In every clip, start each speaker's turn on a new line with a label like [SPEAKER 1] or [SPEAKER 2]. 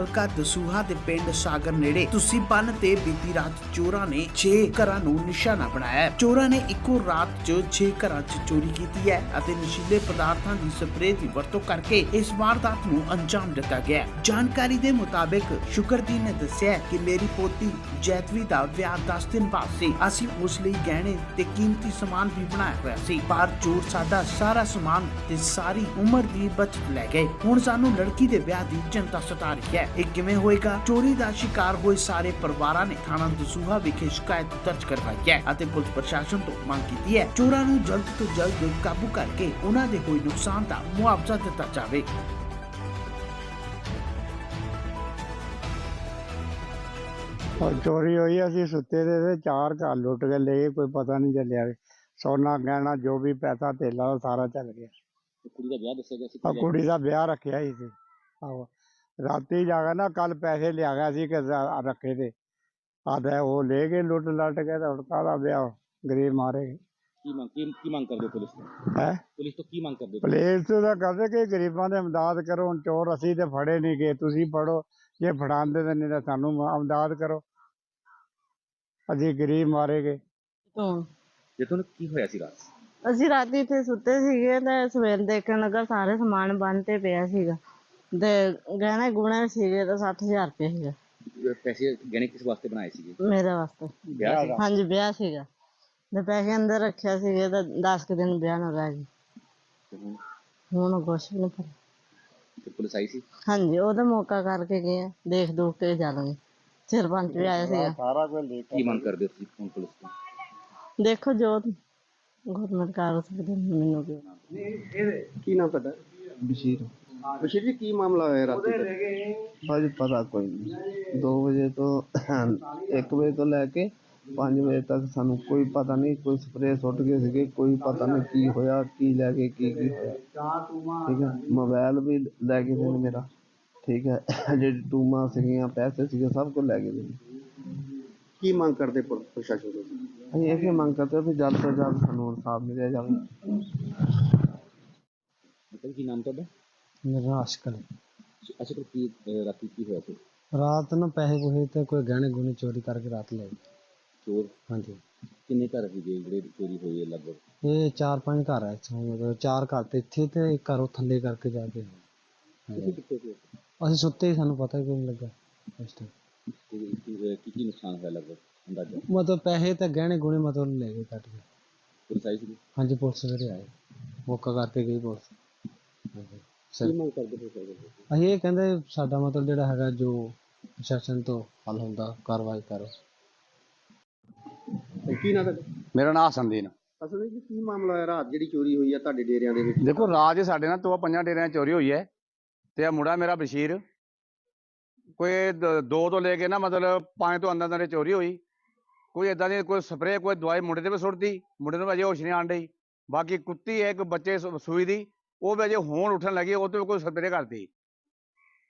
[SPEAKER 1] ਹਲਕਾ ਦਸੂਹਾ ਦੇ ਪਿੰਡ ਸਾਗਰ ਨੇੜੇ ਤੁਸੀਂ ਬੰਨ ਤੇ ਬੀਤੀ ਰਾਤ ਚੋਰਾਂ ਨੇ 6 ਘਰਾਂ ਨੂੰ ਨਿਸ਼ਾਨਾ ਬਣਾਇਆ ਹੈ। ਚੋਰਾਂ ਨੇ ਇੱਕੋ ਰਾਤ 'ਚ 6 ਘਰਾਂ 'ਚ ਚੋਰੀ ਕੀਤੀ ਹੈ ਅਤੇ ਨਸ਼ੀਲੇ ਪਦਾਰਥਾਂ ਦੀ ਸਪਰੇਅ ਦੀ ਵਰਤੋਂ ਕਰਕੇ ਇਸ ਵਾਰਦਾਤ ਨੂੰ ਅੰਜਾਮ ਦਿੱਤਾ ਗਿਆ ਜਾਣਕਾਰੀ ਦੇ ਮੁਤਾਬਕ ਸ਼ੁਕਰਦੀਨ ਨੇ ਦੱਸਿਆ ਕਿ ਮੇਰੀ ਪੋਤੀ ਜੈਤਵੀ ਦਾ ਵਿਆਹ 10 ਦਿਨ ਬਾਅਦ ਸੀ। ਅਸੀਂ ਉਸ ਲਈ ਗਹਿਣੇ ਤੇ ਕੀਮਤੀ ਸਮਾਨ ਵੀ ਬਣਾਇਆ ਹੋਇਆ ਸੀ। ਪਰ ਚੋਰ ਸਾਡਾ ਸਾਰਾ ਸਮਾਨ ਤੇ ਸਾਰੀ ਉਮਰ ਦੀ ਬਚਤ ਲੈ ਗਏ। ਹੁਣ ਸਾਨੂੰ ਲੜਕੀ ਦੇ ਵਿਆਹ ਦੀ ਚਿੰਤਾ ਸਤਾ ਰਹੀ ਹੈ। ਇਹ ਕਿਵੇਂ ਹੋਏਗਾ? ਚੋਰੀ ਦਾ ਸ਼ਿਕਾਰ ਹੋਏ ਸਾਰੇ ਪਰਿਵਾਰਾਂ ਨੇ ਥਾਣਾ ਦਸੂਹਾ ਵਿਖੇ ਸ਼ਿਕਾਇਤ ਦਰਜ ਕਰਵਾਈ ਹੈ ਅਤੇ ਪੁਲਿਸ ਪ੍ਰਸ਼ਾਸਨ ਤੋਂ ਮੰਗ ਕੀਤੀ ਹੈ ਚੋਰਾਂ ਨੂੰ ਜਲਦ ਤੋਂ ਜਲਦ ਕਾਬੂ ਕਰਕੇ ਉਹਨਾਂ ਦੇ ਹੋਏ ਨੁਕਸਾਨ ਦਾ ਮੁਆਵਜ਼ਾ ਦਿੱਤਾ ਜਾਵੇ।
[SPEAKER 2] ਔਰ ਚੋਰੀ ਹੋਈ ਅਸੀਂ ਸੁੱਤੇ ਦੇ ਤੇ ਚਾਰ ਘਰ ਲੁੱਟ ਕੇ ਲੈ ਗਏ ਕੋਈ ਪਤਾ ਨਹੀਂ ਚੱਲਿਆ। ਸੋਨਾ ਗਹਿਣਾ ਜੋ ਵੀ ਪੈਸਾ ਉਹ ਸਾਰਾ ਚੱਲ ਗਿਆ।
[SPEAKER 3] ਕੁੜੀ ਦਾ ਵਿਆਹ ਦੱਸਿਆ ਗਿਆ ਸੀ
[SPEAKER 2] ਆ ਕੁੜੀ ਦਾ ਵਿਆਹ ਰੱਖਿਆ ਹੀ ਸੀ। ਆਹੋ। ਰਾਤੀ ਜਾ ਕੇ ਨਾ ਕੱਲ ਪੈਸੇ ਲਿਆ ਗਿਆ ਸੀ ਕਿ ਰ- ਰੱਖੇ ਤੇ। ਆਦਾ ਉਹ ਲੈ ਗਏ ਲੁੱਟ ਲੱਟ ਕੇ ਤੇ ਹੁਣ ਕਾਹਦਾ ਵਿਆਹ ਗਰੀਬ ਮਾਰੇ
[SPEAKER 3] ਕੀ ਮੰਗ ਕੀ ਕੀ ਮੰਗ ਕਰਦੇ ਹੋ ਪੁਲਿਸ ਤੋਂ?
[SPEAKER 2] ਹੈ?
[SPEAKER 3] ਪੁਲਿਸ ਤੋਂ ਕੀ ਮੰਗ ਕਰਦੇ ਹੋ?
[SPEAKER 2] ਪਲੇਸ ਤੋਂ ਤਾਂ ਕਰਦੇ ਕਿ ਗਰੀਬਾਂ ਦੇ ਇਮਦਾਦ ਕਰੋ ਹੁਣ ਚੋਰ ਅਸੀਂ ਤੇ ਫੜੇ ਨਹੀਂ ਗਏ ਤੁਸੀਂ ਫੜੋ। ਜੇ ਫੜਾਉਂਦੇ ਤਾਂ ਨਹੀਂ ਤਾਂ ਸਾਨੂੰ ਮ- ਇਮਦਾਦ ਕਰੋ। ਅਸੀਂ ਗਰੀਬ ਮਾਰੇ ਗਏ।
[SPEAKER 4] ਤੋਂ
[SPEAKER 3] ਜੇ ਤੁਹਾਨੂੰ ਕੀ ਹੋਇਆ ਸੀ ਰਾਤ?
[SPEAKER 4] ਅਸੀਂ ਰਾਤੀ ਇੱਥੇ ਸੁੱਤੇ ਸੀਗੇ ਤੇ ਸਵੇਰ ਦੇਖਣ ਲੱਗਾ ਸਾਰੇ ਸਮਾਨ ਬੰਨ ਤੇ ਪਿਆ ਸੀਗਾ। ਤੇ ਗਹਿਣੇ ਗੁਣੇ ਸੀਗੇ ਤਾਂ 60000 ਰੁਪਏ ਸੀਗਾ।
[SPEAKER 3] ਇਹ ਪੈਸੇ ਗਹਿਣੇ ਕਿਸ ਵਾਸਤੇ ਬਣਾਏ ਸੀਗੇ?
[SPEAKER 4] ਮੇਰੇ ਵਾਸਤੇ।
[SPEAKER 3] ਵਿਆਹ
[SPEAKER 4] ਹਾਂਜੀ ਵਿਆਹ ਸੀਗਾ। ਤੇ ਪੈਸੇ ਅੰਦਰ ਰੱਖਿਆ ਸੀਗੇ ਤਾਂ 10 ਕੁ ਦਿਨ ਵਿਆਹ ਨੂੰ ਰਹਿ ਗਏ।
[SPEAKER 3] ਹੁਣ?
[SPEAKER 4] ਕੁਛ ਵੀ ਨਹੀਂ ਪਤਾ
[SPEAKER 3] ਤੇ ਪੁਲਿਸ ਆਈ ਸੀ?
[SPEAKER 4] ਹਾਂਜੀ ਉਹਦਾ ਮੌਕਾ ਕਰਕੇ ਗਏ ਆ, ਦੇਖ ਦੂਖ ਕੇ ਚੱਲਾਂਗੇ ਸਰਪੰਚ ਵੀ ਆਇਆ ਸੀਗਾ।
[SPEAKER 2] ਸਾਰਾ ਕੁਝ ਲੈ
[SPEAKER 3] ਕੀ ਮੰਗ ਕਰਦੇ ਹੋ ਤੁਸੀਂ ਹੁਣ ਪੁਲਿਸ ਤੋਂ?
[SPEAKER 4] ਦੇਖੋ ਜੋ ਗਵਰਨਮੈਂਟ ਕਰ ਸਕਦੇ ਮੈਨੂੰ ਕੀ
[SPEAKER 5] ਕੀ ਨਾਮ ਤੁਹਾਡਾ?
[SPEAKER 6] ਬਸ਼ੀਰ।
[SPEAKER 5] ਬਸ਼ੀਰ ਜੀ ਕੀ ਮਾਮਲਾ ਹੋਇਆ ਰਾਤੀ ਦਾ?
[SPEAKER 6] ਭਾਜੀ ਪਤਾ ਕੋਈ ਨਹੀਂ 2 ਵਜੇ ਤੋਂ 1 ਵਜੇ ਤੋਂ ਲੈ ਕੇ 5 ਵਜੇ ਤੱਕ ਸਾਨੂੰ ਕੋਈ ਪਤਾ ਨਹੀਂ ਕੋਈ ਸਪਰੇਅ ਸੁੱਟ ਗਏ ਸੀਗੇ ਕੋਈ ਪਤਾ ਨਹੀਂ ਕੀ ਹੋਇਆ ਕੀ ਲੈ ਕੇ ਕੀ ਕੀ ਹੋਇਆ ਠੀਕ ਹੈ ਮੋਬਾਈਲ ਵੀ ਲੈ ਗਏ ਸੀ ਮੇਰਾ ਠੀਕ ਹੈ ਜਿਹੜੀ ਟੂਮਾਂ ਸੀਗੀਆਂ ਪੈਸੇ ਸੀਗੇ ਸਭ ਕੁਝ ਲੈ ਗਏ ਸੀ
[SPEAKER 5] ਕੀ ਮੰਗ ਕਰਦੇ ਪੁਲਿਸ ਪ੍ਰਸ਼ਾਸਨ ਤੋਂ
[SPEAKER 6] ਅਸੀਂ ਇਹ ਮੰਗ ਕਰਦੇ ਵੀ ਜਲਦ ਤੋਂ ਜਲਦ ਸਾਨੂੰ ਇਨਸਾਫ ਮਿਲਿਆ ਜਾਵੇ
[SPEAKER 3] ਮਤਲਬ ਕੀ ਨਾਮ ਤੁਹਾਡਾ
[SPEAKER 7] ਮੇਰਾ ਨਾਮ ਅਸ਼ਕਲ ਹੈ।
[SPEAKER 3] ਅੱਛਾ ਤੇ ਕੀ ਅਹ ਰਾਤੀ ਕੀ ਹੋਇਆ ਸੀ
[SPEAKER 7] ਰਾਤ ਨੂੰ ਪੈਸੇ ਪੂਸੇ ਤੇ ਕੋਈ ਗਹਿਣੇ ਗੁਣੇ ਚੋਰੀ ਕਰਕੇ ਰਾਤ ਲੈ ਗਏ
[SPEAKER 3] ਚੋਰ
[SPEAKER 7] ਹਾਂਜੀ
[SPEAKER 3] ਕਿੰਨੇ ਘਰ ਸੀਗੇ ਜਿਹੜੇ ਚੋਰੀ ਹੋਈ ਹੈ ਲਗਭਗ
[SPEAKER 7] ਇਹ ਚਾਰ ਪੰਜ ਘਰ ਹੈ ਇੱਥੋਂ ਮਤਲਬ ਚਾਰ ਘਰ ਤੇ ਇੱਥੇ ਤੇ ਇੱਕ ਘਰ ਉਹ ਥੱਲੇ ਕਰਕੇ ਜਾ ਕੇ
[SPEAKER 3] ਤੁਸੀਂ ਕਿੱਥੇ ਸੀ
[SPEAKER 7] ਅਸੀਂ ਸੁੱਤੇ ਹੀ ਸਾਨੂੰ ਪਤਾ ਹੀ ਕੋਈ ਨਹੀਂ ਲੱਗਾ ਉਸ time।
[SPEAKER 3] ਤੇ ਕੀ ਕੀ ਕੀ ਨੁਕਸਾਨ ਹੋਇਆ ਲਗਭਗ ਅੰਦਾਜ਼ਾ
[SPEAKER 7] ਮਤਲਬ ਪੈਸੇ ਤੇ ਗਹਿਣੇ ਗੁਣੇ ਮਤਲਬ ਲੈ ਗਏ ਕੱਟ ਕੇ
[SPEAKER 3] ਪੁਲਿਸ ਆਈ ਸੀ
[SPEAKER 7] ਹਾਂਜੀ ਪੁਲਿਸ ਸਵੇਰੇ ਆਏ ਮੌਕਾ ਕਰਕੇ ਗਈ ਪੁਲਿਸ ਹਾਂਜੀ
[SPEAKER 3] ਕੀ
[SPEAKER 7] ਸਰ
[SPEAKER 3] ਮੰਗ ਕਰਦੇ ਹੋ ਸਰ
[SPEAKER 7] ਅਸੀਂ ਇਹ ਕਹਿੰਦੇ ਸਾਡਾ ਮਤਲਬ ਜਿਹੜਾ ਹੈਗਾ ਜੋ ਪ੍ਰਸ਼ਾਸਨ ਤੋਂ ਹੱਲ ਹੁੰਦਾ ਕਾਰਵਾਈ ਕਰੋ।
[SPEAKER 5] ਕੀ ਨਾਮ ਤੁਹਾਡਾ?
[SPEAKER 8] ਮੇਰਾ ਨਾਮ ਹਸਨਦੀਨ
[SPEAKER 5] ਅਸਲ ਵਿੱਚ ਕੀ ਮਾਮਲਾ ਹੋਇਆ? ਰਾਤ ਜਿਹੜੀ ਚੋਰੀ ਹੋਈ ਹੈ ਤੁਹਾਡੇ ਡੇਰਿਆਂ ਦੇ ਵਿੱਚ?
[SPEAKER 8] ਦੇਖੋ ਰਾਜ ਹੀ ਸਾਡੇ ਨਾਲ ਤੋਂ ਪੰਜਾਂ ਡੇਰਿਆਂ 'ਚ ਚੋਰੀ ਹੋਈ ਹੈ ਤੇ ਆ ਮੁੰਡਾ ਮੇਰਾ ਬਸ਼ੀਰ। ਕੋਈ ਦ- ਦੋ ਤੋਂ ਲੈ ਕੇ ਨਾ ਮਤਲਬ ਪੰਜ ਤੋਂ ਅੰਦਰ ਅੰਦਰ ਚੋਰੀ ਹੋਈ। ਕੋਈ ਇਦਾਂ ਦੀ ਕੋਈ ਸਪਰੇਅ ਕੋਈ ਦਵਾਈ ਮੁੰਡੇ ਤੇ ਵੀ ਸੁੱਟਦੀ ਮੁੰਡੇ ਨੂੰ ਅਜੇ ਹੋਸ਼ ਨਹੀਂ ਆਣ ਡਈ। ਬਾਕੀ ਕੁੱਤੀ ਹੈ ਇੱਕ ਬੱਚੇ ਸੁ- ਸੂਈ ਦੀ। ਉਹ ਵੀ ਜੇ ਹੋਣ ਉੱਠਣ ਲੱਗੀ, ਉਹ ਤੇ ਵੀ ਕੋਈ ਸਪਰੇਅ ਕਰਦੀ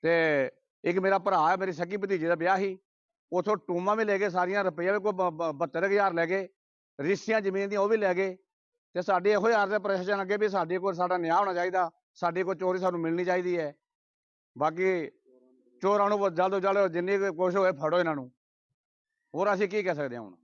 [SPEAKER 8] ਤੇ ਇੱਕ ਮੇਰਾ ਭਰਾ ਹੈ ਮੇਰੀ ਸਕੀ ਭਤੀਜੇ ਦਾ ਵਿਆਹ ਸੀ। ਉਥੋਂ ਟੂਮਾਂ ਵੀ ਲੈ ਗਏ, ਸਾਰੀਆਂ ਰੁਪਈਆ ਵੀ ਕੋਈ 72000 ਲੈ ਗਏ ਰਿਸ਼ੀਆਂ ਜ਼ਮੀਨ ਦੀਆਂ ਉਹ ਵੀ ਲੈ ਗਏ। ਤੇ ਸਾਡੇ ਇਹੋ ਯਾਰ ਦੇ ਪ੍ਰਸ਼ਾਸਨ ਅੱਗੇ ਵੀ ਸਾਡੇ ਕੋਲ ਸਾਡਾ ਨਿਆਂ ਹੋਣਾ ਚਾਹੀਦਾ, ਸਾਡੀ ਕੋਈ ਚੋਰੀ ਸਾਨੂੰ ਮਿਲਣੀ ਚਾਹੀਦੀ ਹੈ। ਬਾਕੀ ਚੋਰਾਂ ਨੂੰ ਜਲਦ ਤੋਂ ਜਲਦ ਜਿੰਨੀ ਕੁ ਕੋਸ਼ਿਸ਼ ਹੋਏ ਫੜੋ ਇਹਨਾਂ ਨੂੰ। ਹੋਰ ਅਸੀਂ ਕੀ ਕਹਿ ਸਕਦੇ ਹਾਂ ਹੁਣ?